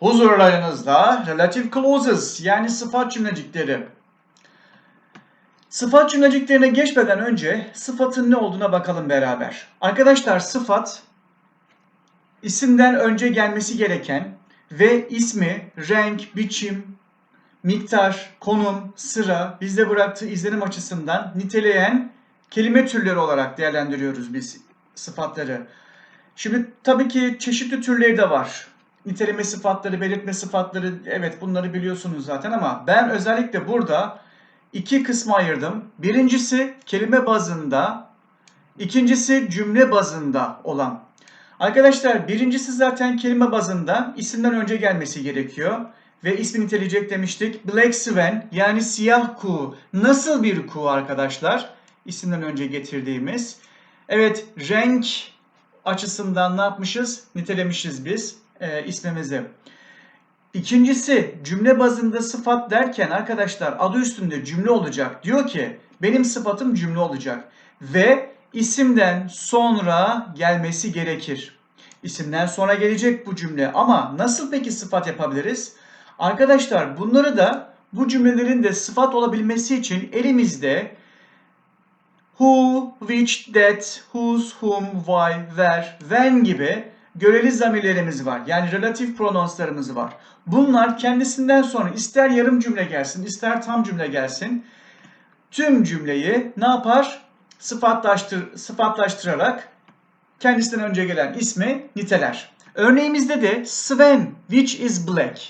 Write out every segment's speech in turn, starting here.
Huzurlarınızda relative clauses yani sıfat cümlecikleri. Sıfat cümleciklerine geçmeden önce sıfatın ne olduğuna bakalım beraber. Arkadaşlar sıfat isimden önce gelmesi gereken ve ismi, renk, biçim, miktar, konum, sıra bizde bıraktığı izlenim açısından niteleyen kelime türleri olarak değerlendiriyoruz biz sıfatları. Şimdi tabii ki çeşitli türleri de var. Niteleme sıfatları, belirtme sıfatları evet bunları biliyorsunuz zaten ama ben özellikle burada iki kısma ayırdım. Birincisi kelime bazında, ikincisi cümle bazında olan. Arkadaşlar birincisi zaten kelime bazında isimden önce gelmesi gerekiyor. Ve ismi niteleyecek demiştik. Black Swan yani siyah kuğu. Nasıl bir kuğu arkadaşlar? İsimden önce getirdiğimiz. Evet renk açısından ne yapmışız? Nitelemişiz biz e, ismimizi. İkincisi cümle bazında sıfat derken arkadaşlar adı üstünde cümle olacak. Diyor ki benim sıfatım cümle olacak. Ve isimden sonra gelmesi gerekir. İsimden sonra gelecek bu cümle ama nasıl peki sıfat yapabiliriz? Arkadaşlar bunları da bu cümlelerin de sıfat olabilmesi için elimizde who, which, that, whose, whom, why, where, when gibi göreli zamirlerimiz var. Yani relatif pronounslarımız var. Bunlar kendisinden sonra ister yarım cümle gelsin, ister tam cümle gelsin. Tüm cümleyi ne yapar? Sıfatlaştır, sıfatlaştırarak kendisinden önce gelen ismi niteler. Örneğimizde de Sven, which is black.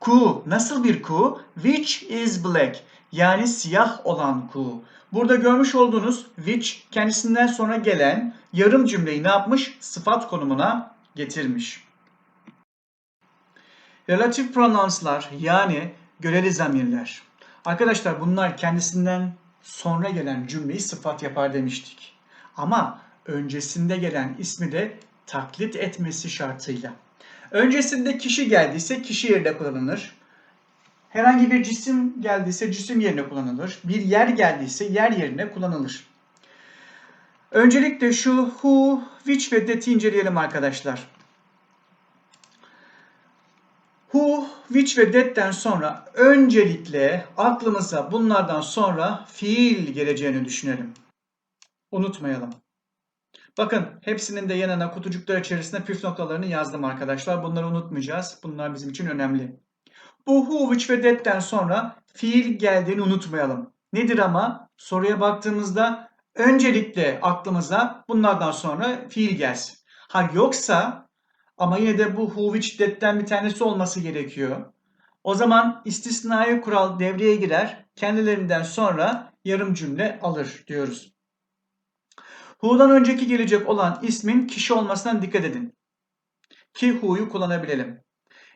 Kuğu, nasıl bir kuğu? Which is black. Yani siyah olan kuğu. Burada görmüş olduğunuz which kendisinden sonra gelen yarım cümleyi ne yapmış? Sıfat konumuna getirmiş. Relative pronounslar yani göreli zamirler. Arkadaşlar bunlar kendisinden sonra gelen cümleyi sıfat yapar demiştik. Ama öncesinde gelen ismi de taklit etmesi şartıyla. Öncesinde kişi geldiyse kişi yerine kullanılır. Herhangi bir cisim geldiyse cisim yerine kullanılır. Bir yer geldiyse yer yerine kullanılır. Öncelikle şu who, which ve that'i inceleyelim arkadaşlar. Who, which ve that'ten sonra öncelikle aklımıza bunlardan sonra fiil geleceğini düşünelim. Unutmayalım. Bakın hepsinin de yanına kutucuklar içerisinde püf noktalarını yazdım arkadaşlar. Bunları unutmayacağız. Bunlar bizim için önemli. Bu who, which ve that'ten sonra fiil geldiğini unutmayalım. Nedir ama? Soruya baktığımızda öncelikle aklımıza bunlardan sonra fiil gelsin. Ha yoksa ama yine de bu which, that'ten bir tanesi olması gerekiyor. O zaman istisnai kural devreye girer. Kendilerinden sonra yarım cümle alır diyoruz. Who'dan önceki gelecek olan ismin kişi olmasına dikkat edin. Ki who'yu kullanabilelim.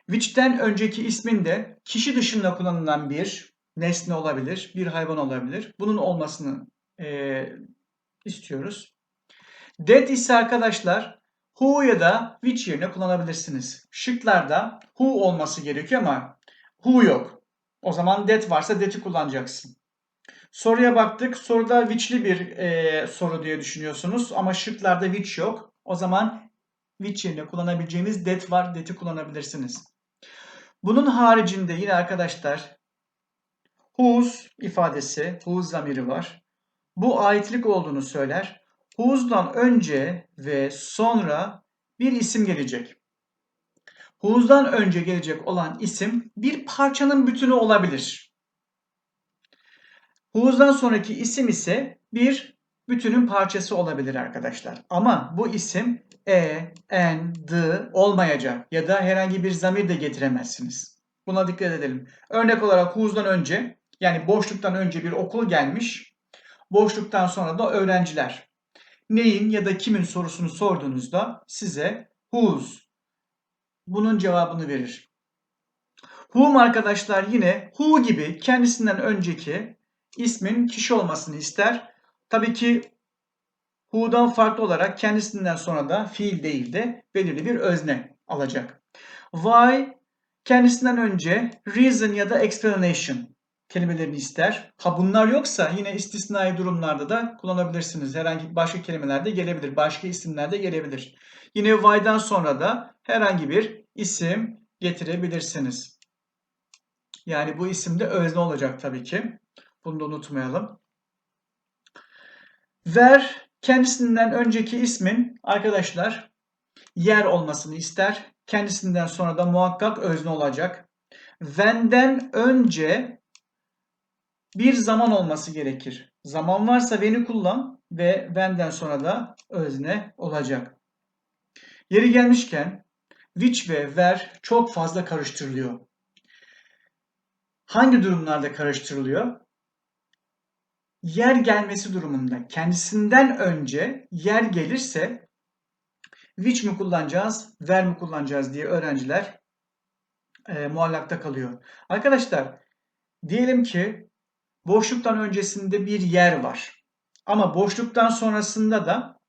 Which'ten önceki ismin de kişi dışında kullanılan bir nesne olabilir, bir hayvan olabilir. Bunun olmasını e, istiyoruz. That ise arkadaşlar who ya da which yerine kullanabilirsiniz. Şıklarda who olması gerekiyor ama who yok. O zaman that varsa that'i kullanacaksın. Soruya baktık. Soruda which'li bir e, soru diye düşünüyorsunuz ama şıklarda which yok. O zaman which yerine kullanabileceğiniz that var, that'i kullanabilirsiniz. Bunun haricinde yine arkadaşlar whose ifadesi, whose zamiri var. Bu aitlik olduğunu söyler. Whose'dan önce ve sonra bir isim gelecek. Whose'dan önce gelecek olan isim bir parçanın bütünü olabilir. Whose'dan sonraki isim ise bir bütünün parçası olabilir arkadaşlar. Ama bu isim e, n, d olmayacak ya da herhangi bir zamir de getiremezsiniz. Buna dikkat edelim. Örnek olarak whose'dan önce yani boşluktan önce bir okul gelmiş. Boşluktan sonra da öğrenciler. Neyin ya da kimin sorusunu sorduğunuzda size whose bunun cevabını verir. Whom arkadaşlar yine who gibi kendisinden önceki ismin kişi olmasını ister. Tabii ki who'dan farklı olarak kendisinden sonra da fiil değil de belirli bir özne alacak. Why kendisinden önce reason ya da explanation kelimelerini ister. Ha bunlar yoksa yine istisnai durumlarda da kullanabilirsiniz. Herhangi başka kelimeler de gelebilir. Başka isimler de gelebilir. Yine why'dan sonra da herhangi bir isim getirebilirsiniz. Yani bu isim de özne olacak tabii ki. Bunu da unutmayalım. Ver kendisinden önceki ismin arkadaşlar yer olmasını ister. Kendisinden sonra da muhakkak özne olacak. When'den önce bir zaman olması gerekir. Zaman varsa when'i kullan ve when'den sonra da özne olacak. Yeri gelmişken which ve where çok fazla karıştırılıyor. Hangi durumlarda karıştırılıyor? Yer gelmesi durumunda kendisinden önce yer gelirse which mi kullanacağız, where mi kullanacağız diye öğrenciler e, muallakta kalıyor. Arkadaşlar diyelim ki boşluktan öncesinde bir yer var. Ama boşluktan sonrasında da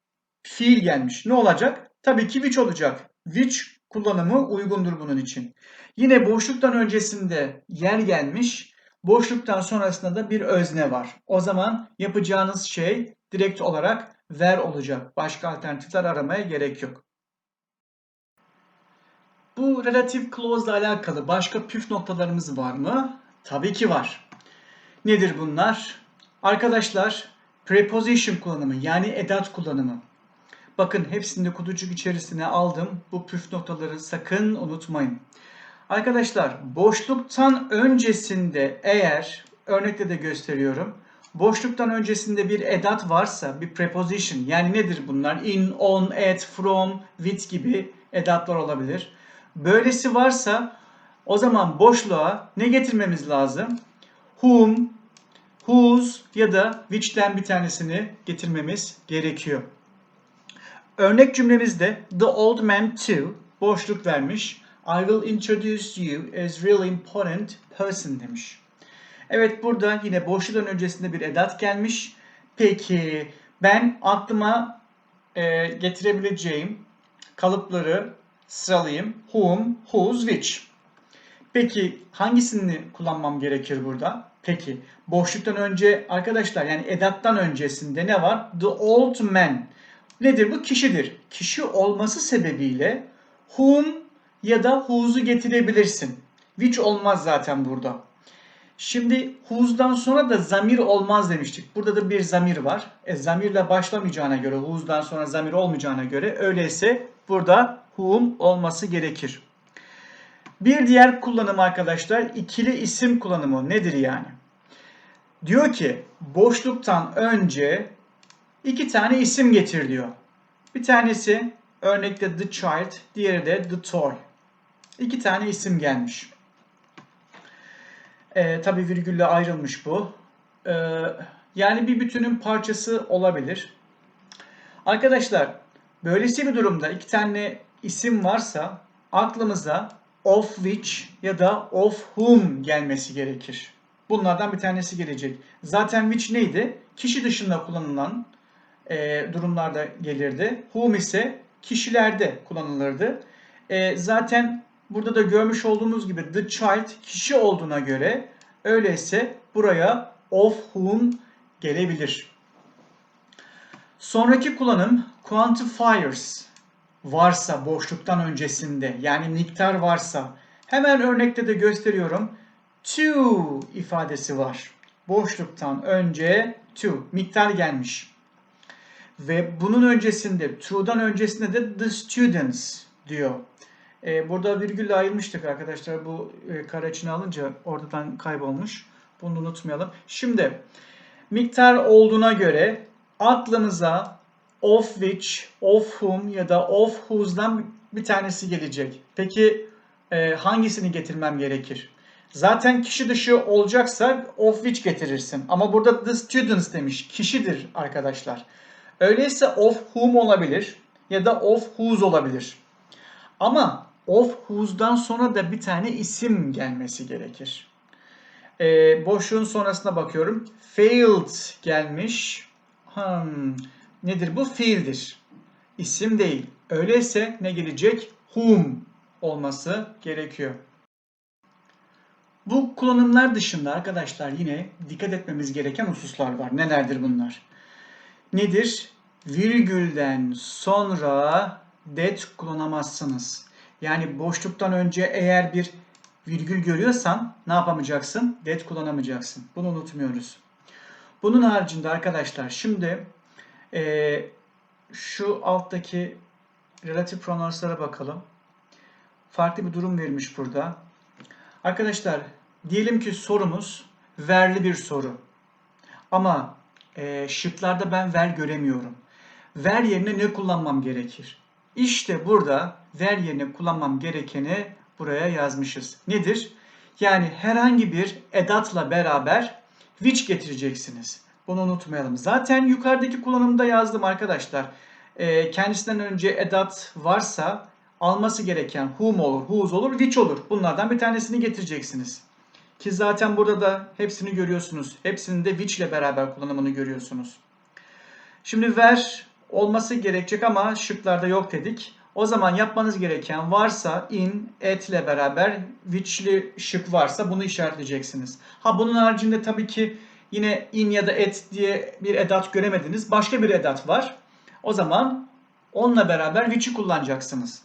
fiil gelmiş. Ne olacak? Tabii ki which olacak. Which kullanımı uygundur bunun için. Yine boşluktan öncesinde yer gelmiş. Boşluktan sonrasında da bir özne var. O zaman yapacağınız şey direkt olarak ver olacak. Başka alternatifler aramaya gerek yok. Bu relative clause ile alakalı başka püf noktalarımız var mı? Tabii ki var. Nedir bunlar? Arkadaşlar preposition kullanımı yani edat kullanımı. Bakın hepsini de kutucuk içerisine aldım. Bu püf noktaları sakın unutmayın. Arkadaşlar boşluktan öncesinde eğer örnekte de gösteriyorum. Boşluktan öncesinde bir edat varsa bir preposition yani nedir bunlar? In, on, at, from, with gibi edatlar olabilir. Böylesi varsa o zaman boşluğa ne getirmemiz lazım? Whom, whose ya da which'ten bir tanesini getirmemiz gerekiyor. Örnek cümlemizde the old man too boşluk vermiş. I will introduce you as really important person demiş. Evet burada yine boşluktan öncesinde bir edat gelmiş. Peki ben aklıma e, getirebileceğim kalıpları sıralayayım. Whom, whose, which. Peki hangisini kullanmam gerekir burada? Peki boşluktan önce arkadaşlar yani edattan öncesinde ne var? The old man. Nedir bu? Kişidir. Kişi olması sebebiyle whom ya da whose'u getirebilirsin. Which olmaz zaten burada. Şimdi whose'dan sonra da zamir olmaz demiştik. Burada da bir zamir var. E, zamirle başlamayacağına göre, whose'dan sonra zamir olmayacağına göre öyleyse burada whom olması gerekir. Bir diğer kullanım arkadaşlar ikili isim kullanımı nedir yani? Diyor ki boşluktan önce iki tane isim getir diyor. Bir tanesi örnekte the child, diğeri de the toy. İki tane isim gelmiş. Ee, Tabi virgülle ayrılmış bu. Ee, yani bir bütünün parçası olabilir. Arkadaşlar böylesi bir durumda iki tane isim varsa aklımıza of which ya da of whom gelmesi gerekir. Bunlardan bir tanesi gelecek. Zaten which neydi? Kişi dışında kullanılan e, durumlarda gelirdi. Whom ise kişilerde kullanılırdı. E, zaten burada da görmüş olduğumuz gibi the child kişi olduğuna göre öyleyse buraya of whom gelebilir. Sonraki kullanım quantifiers varsa boşluktan öncesinde yani miktar varsa hemen örnekte de gösteriyorum. To ifadesi var. Boşluktan önce to miktar gelmiş. Ve bunun öncesinde to'dan öncesinde de the students diyor. Ee, burada virgülle ayırmıştık arkadaşlar. Bu e, kare içine alınca oradan kaybolmuş. Bunu unutmayalım. Şimdi miktar olduğuna göre aklımıza of which, of whom ya da of whose'dan bir tanesi gelecek. Peki e, hangisini getirmem gerekir? Zaten kişi dışı olacaksa of which getirirsin. Ama burada the students demiş. Kişidir arkadaşlar. Öyleyse of whom olabilir ya da of whose olabilir. Ama of whose'dan sonra da bir tane isim gelmesi gerekir. E, boşluğun sonrasına bakıyorum. Failed gelmiş. Hmm, nedir bu? Fiildir. İsim değil. Öyleyse ne gelecek? Whom olması gerekiyor. Bu kullanımlar dışında arkadaşlar yine dikkat etmemiz gereken hususlar var. Nelerdir bunlar? Nedir? Virgülden sonra that kullanamazsınız. Yani boşluktan önce eğer bir virgül görüyorsan ne yapamayacaksın? That kullanamayacaksın. Bunu unutmuyoruz. Bunun haricinde arkadaşlar şimdi eee, şu alttaki relatif pronounslara bakalım. Farklı bir durum vermiş burada. Arkadaşlar diyelim ki sorumuz verli bir soru. Ama eee şıklarda ben ver göremiyorum. Ver yerine ne kullanmam gerekir? İşte burada ver yerine kullanmam gerekeni buraya yazmışız. Nedir? Yani herhangi bir edatla beraber which getireceksiniz. Bunu unutmayalım. Zaten yukarıdaki kullanımda yazdım arkadaşlar. Ee, kendisinden önce edat varsa alması gereken whom olur, whose olur, which olur. Bunlardan bir tanesini getireceksiniz. Ki zaten burada da hepsini görüyorsunuz. Hepsinin de which ile beraber kullanımını görüyorsunuz. Şimdi ver olması gerekecek ama şıklarda yok dedik. O zaman yapmanız gereken varsa in, at ile beraber which'li şık varsa bunu işaretleyeceksiniz. Ha bunun haricinde tabii ki yine in ya da at diye bir edat göremediniz. Başka bir edat var. O zaman onunla beraber which'i kullanacaksınız.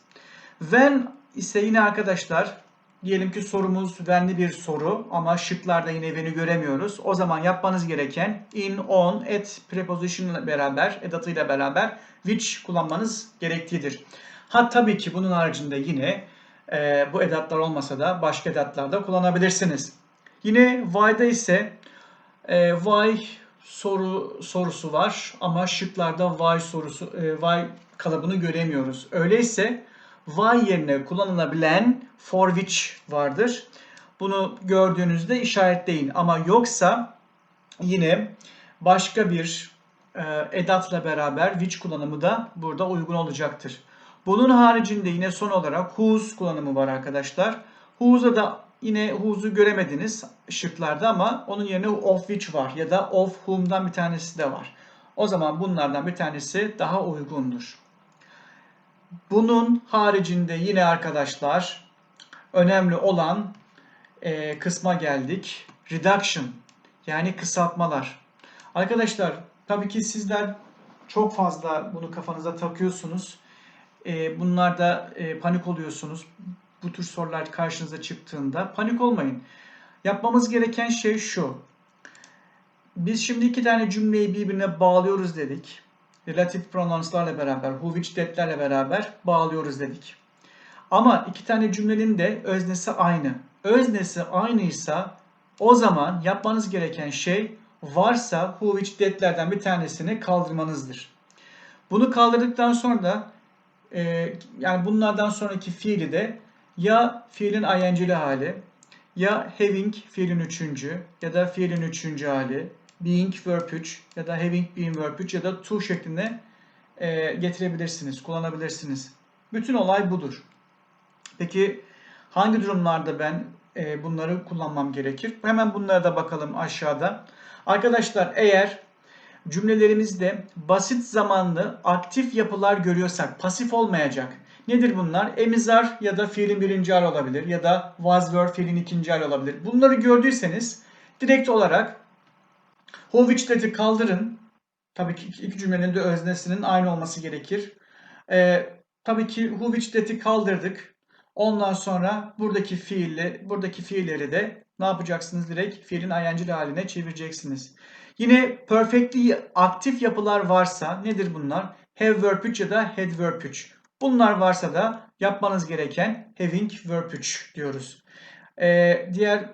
When ise yine arkadaşlar diyelim ki sorumuz when'li bir soru ama şıklarda yine when'i göremiyoruz. O zaman yapmanız gereken in, on, at preposition ile beraber, edatıyla beraber which kullanmanız gereklidir. Ha tabii ki bunun haricinde yine e, bu edatlar olmasa da başka edatlar da kullanabilirsiniz. Yine why'da ise e, why soru sorusu var ama şıklarda why sorusu e, why kalıbını göremiyoruz. Öyleyse why yerine kullanılabilen for which vardır. Bunu gördüğünüzde işaretleyin ama yoksa yine başka bir e, edatla beraber which kullanımı da burada uygun olacaktır. Bunun haricinde yine son olarak whose kullanımı var arkadaşlar. Whose'a da yine whose'u göremediniz şıklarda ama onun yerine of which var ya da of whom'dan bir tanesi de var. O zaman bunlardan bir tanesi daha uygundur. Bunun haricinde yine arkadaşlar önemli olan e, kısma geldik. Reduction yani kısaltmalar. Arkadaşlar tabii ki sizler çok fazla bunu kafanıza takıyorsunuz. E, bunlarda e, panik oluyorsunuz. Bu tür sorular karşınıza çıktığında panik olmayın. Yapmamız gereken şey şu. Biz şimdi iki tane cümleyi birbirine bağlıyoruz dedik. Relatif pronounslarla beraber, who, which, that'lerle beraber bağlıyoruz dedik. Ama iki tane cümlenin de öznesi aynı. Öznesi aynıysa o zaman yapmanız gereken şey varsa who, which, that'lerden bir tanesini kaldırmanızdır. Bunu kaldırdıktan sonra da e, yani bunlardan sonraki fiili de ya fiilin ing'li hali ya having fiilin üçüncü ya da fiilin üçüncü hali being verb 3 ya da having been verb 3 ya da to şeklinde e, getirebilirsiniz, kullanabilirsiniz. Bütün olay budur. Peki hangi durumlarda ben e, bunları kullanmam gerekir? Hemen bunlara da bakalım aşağıda. Arkadaşlar eğer cümlelerimizde basit zamanlı aktif yapılar görüyorsak pasif olmayacak. Nedir bunlar? Emizar ya da fiilin birinci hali olabilir ya da was were fiilin ikinci hali olabilir. Bunları gördüyseniz direkt olarak that'i kaldırın. Tabii ki iki cümlenin de öznesinin aynı olması gerekir. Ee, tabii ki that'i kaldırdık. Ondan sonra buradaki fiille, buradaki fiilleri de ne yapacaksınız? Direkt fiilin ing'li haline çevireceksiniz. Yine perfectly aktif yapılar varsa nedir bunlar? Have verb 3 ya da had verb 3. Bunlar varsa da yapmanız gereken having verb 3 diyoruz. Ee, diğer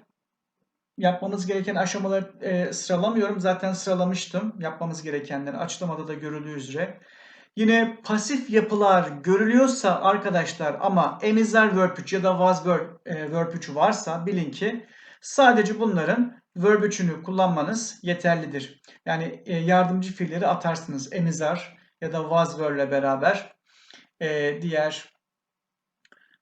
yapmanız gereken aşamaları e, sıralamıyorum. Zaten sıralamıştım yapmamız gerekenleri. Açıklamada da görüldüğü üzere. Yine pasif yapılar görülüyorsa arkadaşlar ama emizler verb 3 ya da was verb, e, verb 3 varsa bilin ki sadece bunların verb 3'ünü kullanmanız yeterlidir. Yani e, yardımcı fiilleri atarsınız. Emizar ya da was ile beraber e, diğer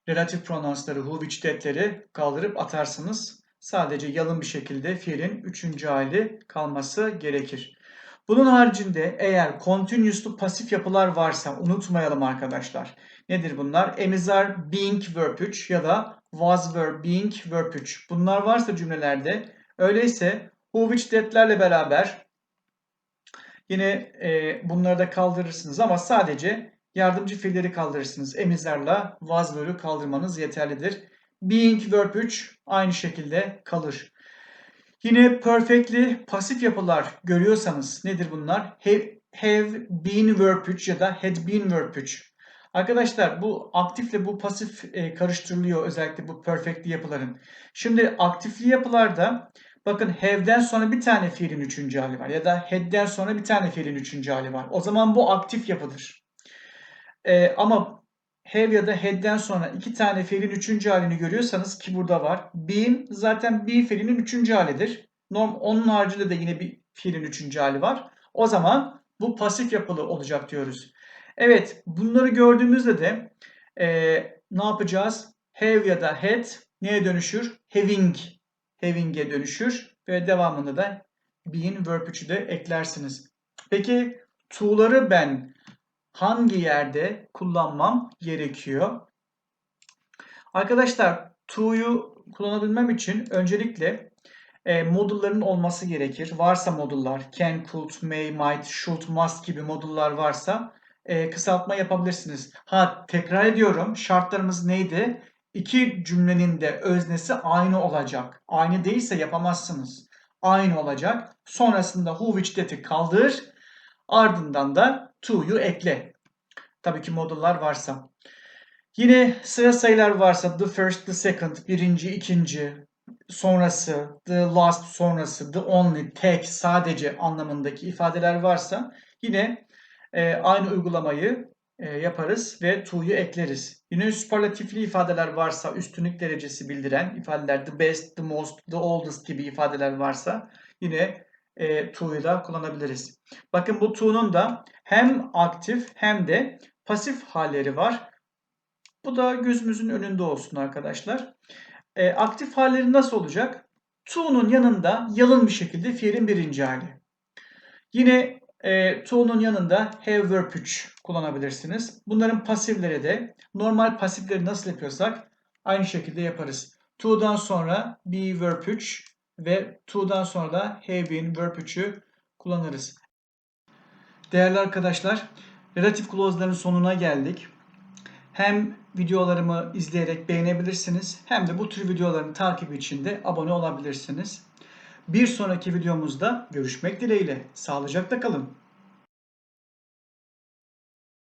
relatif pronounsları, who, which, that'leri kaldırıp atarsınız. Sadece yalın bir şekilde fiilin üçüncü hali kalması gerekir. Bunun haricinde eğer continuous'lu pasif yapılar varsa unutmayalım arkadaşlar. Nedir bunlar? Emizar being verb 3 ya da was verb being verb 3. Bunlar varsa cümlelerde öyleyse who which that'lerle beraber yine e, bunları da kaldırırsınız ama sadece Yardımcı fiilleri kaldırırsınız. Emizlerle was vere'ü kaldırmanız yeterlidir. Being verb 3 aynı şekilde kalır. Yine perfectly pasif yapılar görüyorsanız nedir bunlar? Have, have been verb 3 ya da had been verb 3. Arkadaşlar bu aktifle bu pasif e, karıştırılıyor özellikle bu perfectly yapıların. Şimdi aktifli yapılarda bakın have'den sonra bir tane fiilin üçüncü hali var ya da had'den sonra bir tane fiilin üçüncü hali var. O zaman bu aktif yapıdır. E, ama have ya da had'den sonra iki tane fiilin üçüncü halini görüyorsanız ki burada var. Been zaten bir fiilin üçüncü halidir. Norm, onun haricinde de yine bir fiilin üçüncü hali var. O zaman bu pasif yapılı olacak diyoruz. Evet bunları gördüğümüzde de e, ne yapacağız? Have ya da had neye dönüşür? Having. Having'e dönüşür ve devamında da being verb 3'ü de eklersiniz. Peki to'ları ben hangi yerde kullanmam gerekiyor? Arkadaşlar to'yu kullanabilmem için öncelikle e, modulların olması gerekir. Varsa modullar can, could, may, might, should, must gibi modullar varsa e, kısaltma yapabilirsiniz. Ha tekrar ediyorum şartlarımız neydi? İki cümlenin de öznesi aynı olacak. Aynı değilse yapamazsınız. Aynı olacak. Sonrasında who, which, that'i kaldır. Ardından da to'yu ekle. Tabii ki modullar varsa. Yine sıra sayılar varsa the first, the second, birinci, ikinci, sonrası, the last sonrası, the only, tek, sadece anlamındaki ifadeler varsa yine e, aynı uygulamayı e, yaparız ve to'yu ekleriz. Yine süperlatifli ifadeler varsa, üstünlük derecesi bildiren ifadeler, the best, the most, the oldest gibi ifadeler varsa yine e, to'yu da kullanabiliriz. Bakın bu to'nun da hem aktif hem de pasif halleri var. Bu da gözümüzün önünde olsun arkadaşlar. E, aktif halleri nasıl olacak? To'nun yanında yalın bir şekilde fiilin birinci hali. Yine e, to'nun yanında have verb 3 kullanabilirsiniz. Bunların pasifleri de normal pasifleri nasıl yapıyorsak aynı şekilde yaparız. To'dan sonra be verb 3 ve to'dan sonra da have been verb 3'ü kullanırız. Değerli arkadaşlar, relatif clause'ların sonuna geldik. Hem videolarımı izleyerek beğenebilirsiniz hem de bu tür videoların takibi için de abone olabilirsiniz. Bir sonraki videomuzda görüşmek dileğiyle. Sağlıcakla kalın.